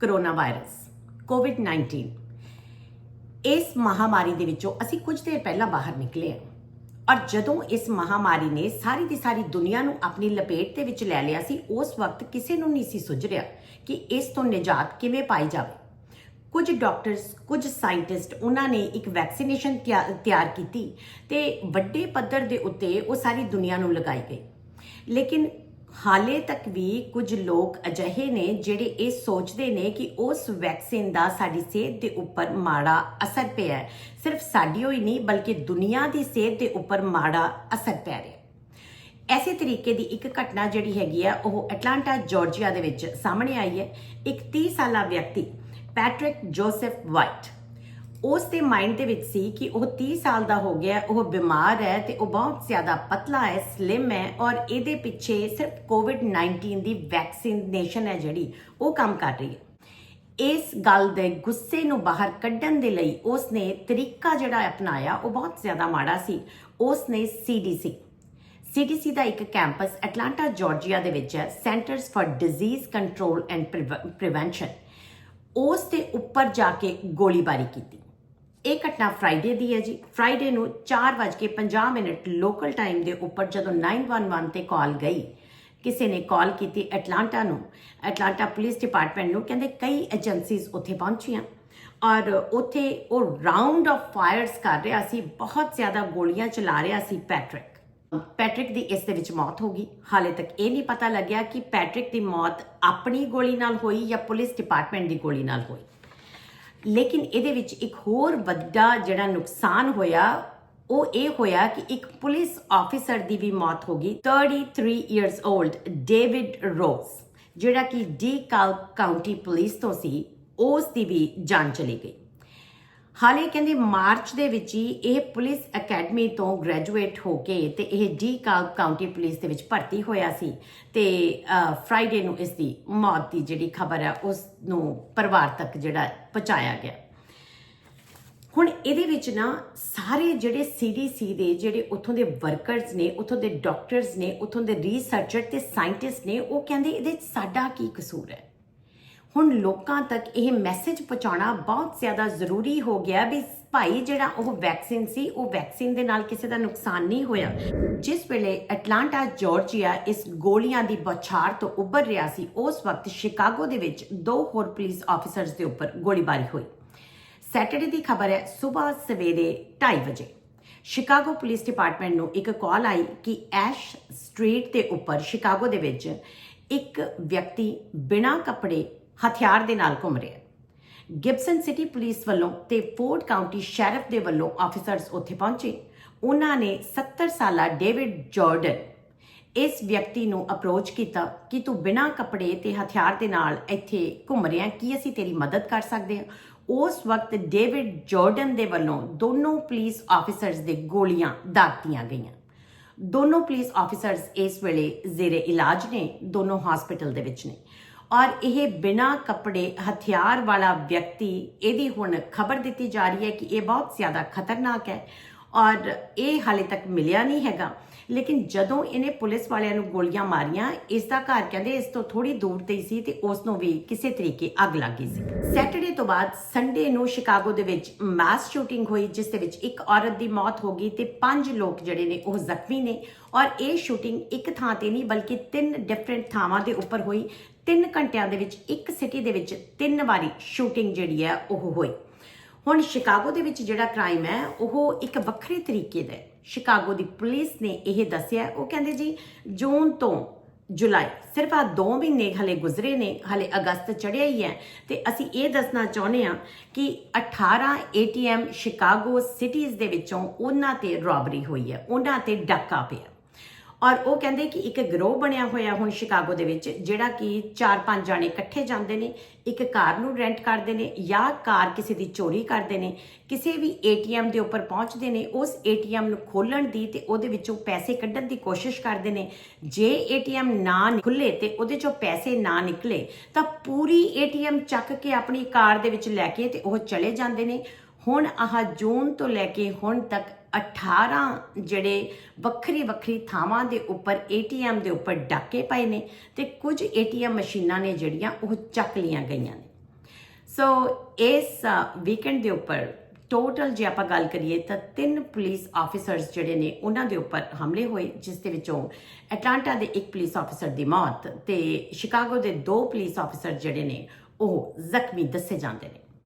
Corona virus ਕੋਵਿਡ-19 ਇਸ ਮਹਾਮਾਰੀ ਦੇ ਵਿੱਚੋਂ ਅਸੀਂ ਕੁਝ ਦੇਰ ਪਹਿਲਾਂ ਬਾਹਰ ਨਿਕਲੇ ਹਾਂ। ਔਰ ਜਦੋਂ ਇਸ ਮਹਾਮਾਰੀ ਨੇ ਸਾਰੀ ਦੀ ਸਾਰੀ ਦੁਨੀਆ ਨੂੰ ਆਪਣੀ ਲਪੇਟ ਦੇ ਵਿੱਚ ਲੈ ਲਿਆ ਸੀ, ਉਸ ਵਕਤ ਕਿਸੇ ਨੂੰ ਨਹੀਂ ਸੀ ਸੁੱਝ ਰਿਹਾ ਕਿ ਇਸ ਤੋਂ ਨਿਜਾਤ ਕਿਵੇਂ ਪਾਈ ਜਾਵੇ। ਕੁਝ ਡਾਕਟਰਸ, ਕੁਝ ਸਾਇੰਟਿਸਟ ਉਹਨਾਂ ਨੇ ਇੱਕ ਵੈਕਸੀਨੇਸ਼ਨ ਤਿਆਰ ਕੀਤੀ ਤੇ ਵੱਡੇ ਪੱਧਰ ਦੇ ਉੱਤੇ ਉਹ ਸਾਰੀ ਦੁਨੀਆ ਨੂੰ ਲਗਾਈ ਗਈ। ਲੇਕਿਨ ਹਾਲੇ ਤੱਕ ਵੀ ਕੁਝ ਲੋਕ ਅਜਿਹੇ ਨੇ ਜਿਹੜੇ ਇਹ ਸੋਚਦੇ ਨੇ ਕਿ ਉਸ ਵੈਕਸੀਨ ਦਾ ਸਾਡੀ ਸਿਹਤ ਦੇ ਉੱਪਰ ਮਾੜਾ ਅਸਰ ਪਿਆ ਹੈ। ਸਿਰਫ ਸਾਡੀ ਹੀ ਨਹੀਂ, ਬਲਕਿ ਦੁਨੀਆ ਦੀ ਸਿਹਤ ਦੇ ਉੱਪਰ ਮਾੜਾ ਅਸਰ ਪੈ ਰਿਹਾ ਹੈ। ਐਸੇ ਤਰੀਕੇ ਦੀ ਇੱਕ ਘਟਨਾ ਜਿਹੜੀ ਹੈਗੀ ਆ, ਉਹ ਐਟਲਾਂਟਾ ਜਾਰਜੀਆ ਦੇ ਵਿੱਚ ਸਾਹਮਣੇ ਆਈ ਹੈ। ਇੱਕ 30 ਸਾਲਾ ਵਿਅਕਤੀ, ਪੈਟ੍ਰਿਕ ਜੋਸਫ ਵਾਈਟ। ਉਸ ਦੇ ਮਾਈਂਡ ਦੇ ਵਿੱਚ ਸੀ ਕਿ ਉਹ 30 ਸਾਲ ਦਾ ਹੋ ਗਿਆ, ਉਹ ਬਿਮਾਰ ਹੈ ਤੇ ਉਹ ਬਹੁਤ ਜ਼ਿਆਦਾ ਪਤਲਾ ਹੈ ਸਲਿਮ ਹੈ ਔਰ ਇਹਦੇ ਪਿੱਛੇ ਸਿਰਫ ਕੋਵਿਡ-19 ਦੀ ਵੈਕਸੀਨੇਸ਼ਨ ਹੈ ਜਿਹੜੀ, ਉਹ ਕੰਮ ਕਰ ਰਹੀ ਹੈ। ਇਸ ਗੱਲ ਦੇ ਗੁੱਸੇ ਨੂੰ ਬਾਹਰ ਕੱਢਣ ਦੇ ਲਈ ਉਸ ਨੇ ਤਰੀਕਾ ਜਿਹੜਾ ਅਪਣਾਇਆ, ਉਹ ਬਹੁਤ ਜ਼ਿਆਦਾ ਮਾੜਾ ਸੀ। ਉਸ ਨੇ ਸੀਡੀਸੀ ਸੀਡੀਸੀ ਦਾ ਇੱਕ ਕੈਂਪਸ ਐਟਲਾਂਟਾ ਜਾਰਜੀਆ ਦੇ ਵਿੱਚ ਹੈ Centers for Disease Control and Prevention ਉਸ ਦੇ ਉੱਪਰ ਜਾ ਕੇ ਗੋਲੀਬਾਰੀ ਕੀਤੀ। ਇਹ ਘਟਨਾ ਫਰਾਈਡੇ ਦੀ ਹੈ ਜੀ। ਫਰਾਈਡੇ ਨੂੰ 4:50 ਮਿੰਟ ਲੋਕਲ ਟਾਈਮ ਦੇ ਉੱਪਰ ਜਦੋਂ 911 ਤੇ ਕਾਲ ਗਈ, ਕਿਸੇ ਨੇ ਕਾਲ ਕੀਤੀ ਐਟਲਾਂਟਾ ਨੂੰ। ਐਟਲਾਂਟਾ ਪੁਲਿਸ ਡਿਪਾਰਟਮੈਂਟ ਨੂੰ ਕਹਿੰਦੇ ਕਈ ਏਜੰਸੀਜ਼ ਉੱਥੇ ਪਹੁੰਚੀਆਂ ਔਰ ਉੱਥੇ ਉਹ ਰਾਉਂਡ ਆਫ ਫਾਇਰਸ ਕਰ ਰਿਹਾ ਸੀ, ਬਹੁਤ ਜ਼ਿਆਦਾ ਗੋਲੀਆਂ ਚਲਾ ਰਿਹਾ ਸੀ ਪੈਟ੍ਰਿਕ ਪੈਟ੍ਰਿਕ ਦੀ ਇਸ ਦੇ ਵਿੱਚ ਮੌਤ ਹੋ ਗਈ। ਹਾਲੇ ਤੱਕ ਇਹ ਨਹੀਂ ਪਤਾ ਲੱਗਿਆ ਕਿ ਪੈਟ੍ਰਿਕ ਦੀ ਮੌਤ ਆਪਣੀ ਗੋਲੀ ਨਾਲ ਹੋਈ ਜਾਂ ਪੁਲਿਸ ਡਿਪਾਰਟਮੈਂਟ ਦੀ ਗੋਲੀ ਨਾਲ ਹੋਈ। ਲੇਕਿਨ ਇਹਦੇ ਵਿੱਚ ਇੱਕ ਹੋਰ ਵੱਡਾ ਜਿਹੜਾ ਨੁਕਸਾਨ ਹੋਇਆ, ਉਹ ਇਹ ਹੋਇਆ ਕਿ ਇੱਕ ਪੁਲਿਸ ਆਫੀਸਰ ਦੀ ਵੀ ਮੌਤ ਹੋ ਗਈ 33 ਇਅਰਸ 올ਡ ਡੇਵਿਡ ਰੋਸ ਜਿਹੜਾ ਕਿ ਡੀ ਕਾਉਂਟੀ ਪੁਲਿਸ ਤੋਂ ਸੀ, ਉਸ ਦੀ ਵੀ ਜਾਨ ਚਲੀ ਗਈ। ਹਾਲੇ ਕਹਿੰਦੇ ਮਾਰਚ ਦੇ ਵਿੱਚ ਹੀ ਇਹ ਪੁਲਿਸ ਅਕੈਡਮੀ ਤੋਂ ਗ੍ਰੈਜੂਏਟ ਹੋ ਕੇ ਤੇ ਇਹ ਡੀ ਕਾਉਂਟੀ ਪੁਲਿਸ ਦੇ ਵਿੱਚ ਭਰਤੀ ਹੋਇਆ ਸੀ ਤੇ ਫਰਾਈਡੇ ਨੂੰ ਇਸ ਦੀ ਮੌਤ ਦੀ ਜਿਹੜੀ ਖਬਰ ਹੈ ਉਸ ਨੂੰ ਪਰਿਵਾਰ ਤੱਕ ਜਿਹੜਾ ਪਹੁੰਚਾਇਆ ਗਿਆ। ਹੁਣ ਇਹਦੇ ਵਿੱਚ ਨਾ ਸਾਰੇ ਜਿਹੜੇ ਸੀਡੀਸੀ ਦੇ ਜਿਹੜੇ ਉੱਥੋਂ ਦੇ ਵਰਕਰਸ ਨੇ, ਉੱਥੋਂ ਦੇ ਡਾਕਟਰਸ ਨੇ, ਉੱਥੋਂ ਦੇ ਰਿਸਰਚਰ ਤੇ ਸਾਇੰਟਿਸਟ ਨੇ, ਉਹ ਕਹਿੰਦੇ ਇਹਦੇ 'ਚ ਸਾਡਾ ਕੀ ਕਸੂਰ ਹੈ? ਹੁਣ ਲੋਕਾਂ ਤੱਕ ਇਹ ਮੈਸੇਜ ਪਹੁੰਚਾਉਣਾ ਬਹੁਤ ਜ਼ਿਆਦਾ ਜ਼ਰੂਰੀ ਹੋ ਗਿਆ ਵੀ ਭਾਈ ਜਿਹੜਾ ਉਹ ਵੈਕਸੀਨ ਸੀ, ਉਹ ਵੈਕਸੀਨ ਦੇ ਨਾਲ ਕਿਸੇ ਦਾ ਨੁਕਸਾਨ ਨਹੀਂ ਹੋਇਆ। ਜਿਸ ਵੇਲੇ ਐਟਲਾਂਟਾ ਜਾਰਜੀਆ ਇਸ ਗੋਲੀਆਂ ਦੀ ਬੌਛਾਰ ਤੋਂ ਉੱਭਰ ਰਿਹਾ ਸੀ, ਉਸ ਵਕਤ ਸ਼ਿਕਾਗੋ ਦੇ ਵਿੱਚ ਦੋ ਹੋਰ ਪੁਲਿਸ ਆਫੀਸਰਸ ਦੇ ਉੱਪਰ ਗੋਲੀਬਾਰੀ ਹੋਈ। ਸੈਟਰਡੇ ਦੀ ਖਬਰ ਹੈ, ਸਵੇਰ ਸਵੇਰੇ 2:30 ਵਜੇ। ਸ਼ਿਕਾਗੋ ਪੁਲਿਸ ਡਿਪਾਰਟਮੈਂਟ ਨੂੰ ਇੱਕ ਕਾਲ ਆਈ ਕਿ ਐਸ਼ ਸਟਰੀਟ ਦੇ ਉੱਪਰ ਸ਼ਿਕਾਗੋ ਦੇ ਵਿੱਚ ਇੱਕ ਵਿਅਕਤੀ ਬਿਨਾਂ ਕੱਪੜੇ ਹਥਿਆਰ ਦੇ ਨਾਲ ਘੁੰਮ ਰਿਹਾ ਗਿਬਸਨ ਸਿਟੀ ਪੁਲਿਸ ਵੱਲੋਂ ਤੇ ਫੋਰਡ ਕਾਉਂਟੀ ਸ਼ੈਰਿਫ ਦੇ ਵੱਲੋਂ ਆਫੀਸਰਸ ਉੱਥੇ ਪਹੁੰਚੇ। ਉਹਨਾਂ ਨੇ 70 ਸਾਲਾ ਡੇਵਿਡ ਜਾਰਡਨ ਇਸ ਵਿਅਕਤੀ ਨੂੰ ਅਪਰੋਚ ਕੀਤਾ ਕਿ ਤੂੰ ਬਿਨਾਂ ਕੱਪੜੇ ਤੇ ਹਥਿਆਰ ਦੇ ਨਾਲ ਇੱਥੇ ਘੁੰਮ ਰਿਹਾ ਕੀ ਅਸੀਂ ਤੇਰੀ ਮਦਦ ਕਰ ਸਕਦੇ ਹਾਂ? ਉਸ ਵਕਤ ਡੇਵਿਡ ਜਾਰਡਨ ਦੇ ਵੱਲੋਂ ਦੋਨੋਂ ਪੁਲਿਸ ਆਫੀਸਰਸ ਦੇ ਗੋਲੀਆਂ ਦਾਗਤੀਆਂ ਗਈਆਂ। ਦੋਨੋਂ ਪੁਲਿਸ ਆਫੀਸਰਸ ਇਸ ਵੇਲੇ ਜ਼ੇਰੇ ਇਲਾਜ ਨੇ, ਦੋਨੋਂ ਹਸਪੀਟਲ ਦੇ ਵਿੱਚ ਨੇ। ਔਰ ਇਹ ਬਿਨਾ ਕੱਪੜੇ ਹਥਿਆਰ ਵਾਲਾ ਵਿਅਕਤੀ, ਇਹਦੀ ਹੁਣ ਖਬਰ ਦਿੱਤੀ ਜਾ ਰਹੀ ਹੈ ਕਿ ਇਹ ਬਹੁਤ ਜ਼ਿਆਦਾ ਖਤਰਨਾਕ ਹੈ ਔਰ ਇਹ ਹਾਲੇ ਤੱਕ ਮਿਲਿਆ ਨਹੀਂ ਹੈਗਾ। ਲੇਕਿਨ ਜਦੋਂ ਇਹਨੇ ਪੁਲਿਸ ਵਾਲਿਆਂ ਨੂੰ ਗੋਲੀਆਂ ਮਾਰੀਆਂ, ਇਸ ਦਾ ਘਰ ਕਹਿੰਦੇ ਇਸ ਤੋਂ ਥੋੜੀ ਦੂਰ ਤੇ ਸੀ ਤੇ ਉਸ ਨੂੰ ਵੀ ਕਿਸੇ ਤਰੀਕੇ ਅੱਗ ਲੱਗੀ ਸੀ। ਸੈਟਰਡੇ ਤੋਂ ਬਾਅਦ ਸੰਡੇ ਨੂੰ ਸ਼ਿਕਾਗੋ ਦੇ ਵਿੱਚ ਮਾਸ ਸ਼ੂਟਿੰਗ ਹੋਈ, ਜਿਸ ਦੇ ਵਿੱਚ ਇੱਕ ਔਰਤ ਦੀ ਮੌਤ ਹੋ ਗਈ ਤੇ ਪੰਜ ਲੋਕ ਜਿਹੜੇ ਨੇ ਉਹ ਜ਼ਖਮੀ ਨੇ ਔਰ ਇਹ ਸ਼ੂਟਿੰਗ ਇੱਕ ਥਾਂ ਤੇ ਨਹੀਂ ਬਲਕਿ ਤਿੰਨ ਡਿਫਰੈਂਟ ਥਾਵਾਂ ਦੇ ਉੱਪਰ ਹੋਈ। 3 ਘੰਟਿਆਂ ਦੇ ਵਿੱਚ, ਇੱਕ ਸਿਟੀ ਦੇ ਵਿੱਚ ਤਿੰਨ ਵਾਰੀ ਸ਼ੂਟਿੰਗ ਜਿਹੜੀ ਹੈ ਉਹ ਹੋਈ। ਹੁਣ ਸ਼ਿਕਾਗੋ ਦੇ ਵਿੱਚ ਜਿਹੜਾ ਕ੍ਰਾਈਮ ਹੈ, ਉਹ ਇੱਕ ਵੱਖਰੇ ਤਰੀਕੇ ਦਾ ਹੈ। ਸ਼ਿਕਾਗੋ ਦੀ ਪੁਲਿਸ ਨੇ ਇਹ ਦੱਸਿਆ, ਉਹ ਕਹਿੰਦੇ ਜੀ, ਜੂਨ ਤੋਂ ਜੁਲਾਈ, ਸਿਰਫ ਆ 2 ਮਹੀਨੇ ਹਲੇ ਗੁਜ਼ਰੇ ਨੇ, ਹਲੇ ਅਗਸਤ ਚੜਿਆ ਹੀ ਹੈ। ਤੇ ਅਸੀਂ ਇਹ ਦੱਸਣਾ ਚਾਹੁੰਦੇ ਹਾਂ ਕਿ 18 ATM ਸ਼ਿਕਾਗੋ ਸਿਟੀਜ਼ ਦੇ ਵਿੱਚੋਂ ਉਹਨਾਂ ਤੇ ਰੋਬਰੀ ਹੋਈ ਹੈ, ਉਹਨਾਂ ਤੇ ਡਾਕਾ ਪਿਆ। ਔਰ ਉਹ ਕਹਿੰਦੇ ਕਿ ਇੱਕ ਗਰੋਹ ਬਣਿਆ ਹੋਇਆ ਹੁਣ ਸ਼ਿਕਾਗੋ ਦੇ ਵਿੱਚ, ਜਿਹੜਾ ਕਿ 4-5 ਜਾਣੇ ਇਕੱਠੇ ਜਾਂਦੇ ਨੇ, ਇੱਕ ਕਾਰ ਨੂੰ ਰੈਂਟ ਕਰਦੇ ਨੇ ਜਾਂ ਕਾਰ ਕਿਸੇ ਦੀ ਚੋਰੀ ਕਰਦੇ ਨੇ, ਕਿਸੇ ਵੀ ਏਟੀਐਮ ਦੇ ਉੱਪਰ ਪਹੁੰਚਦੇ ਨੇ, ਉਸ ਏਟੀਐਮ ਨੂੰ ਖੋਲਣ ਦੀ ਤੇ ਉਹਦੇ ਵਿੱਚੋਂ ਪੈਸੇ ਕੱਢਣ ਦੀ ਕੋਸ਼ਿਸ਼ ਕਰਦੇ ਨੇ। ਜੇ ਏਟੀਐਮ ਨਾ ਖੁੱਲੇ ਤੇ ਉਹਦੇ ਚੋਂ ਪੈਸੇ ਨਾ ਨਿਕਲੇ, ਤਾਂ ਪੂਰੀ ਏਟੀਐਮ ਚੱਕ ਕੇ ਆਪਣੀ ਕਾਰ ਦੇ ਵਿੱਚ ਲੈ ਕੇ ਤੇ ਉਹ ਚਲੇ ਜਾਂਦੇ ਨੇ। ਹੁਣ ਆਹ ਜੂਨ ਤੋਂ ਲੈ ਕੇ ਹੁਣ ਤੱਕ 18 ਜਿਹੜੇ ਵੱਖਰੀ ਵੱਖਰੀ ਥਾਵਾਂ ਦੇ ਉੱਪਰ ATM ਦੇ ਉੱਪਰ ਡਾਕੇ ਪਏ ਨੇ ਤੇ ਕੁਝ ATM ਮਸ਼ੀਨਾਂ ਨੇ ਜਿਹੜੀਆਂ ਉਹ ਚੱਕ ਲੀਆਂ ਗਈਆਂ ਨੇ। ਸੋ ਇਸ ਵੀਕਐਂਡ ਦੇ ਉੱਪਰ ਟੋਟਲ ਜੇ ਆਪਾਂ ਗੱਲ ਕਰੀਏ ਤਾਂ ਤਿੰਨ ਪੁਲਿਸ ਆਫੀਸਰਸ ਜਿਹੜੇ ਨੇ ਉਹਨਾਂ ਦੇ ਉੱਪਰ ਹਮਲੇ ਹੋਏ, ਜਿਸ ਦੇ ਵਿੱਚੋਂ ਐਟਲਾਂਟਾ ਦੇ ਇੱਕ ਪੁਲਿਸ ਆਫੀਸਰ ਦੀ ਮੌਤ ਤੇ ਸ਼ਿਕਾਗੋ ਦੇ ਦੋ ਪੁਲਿਸ ਆਫੀਸਰ ਜਿਹੜੇ ਨੇ ਉਹ ਜ਼ਖਮੀ ਦੱਸੇ ਜਾਂਦੇ ਨੇ।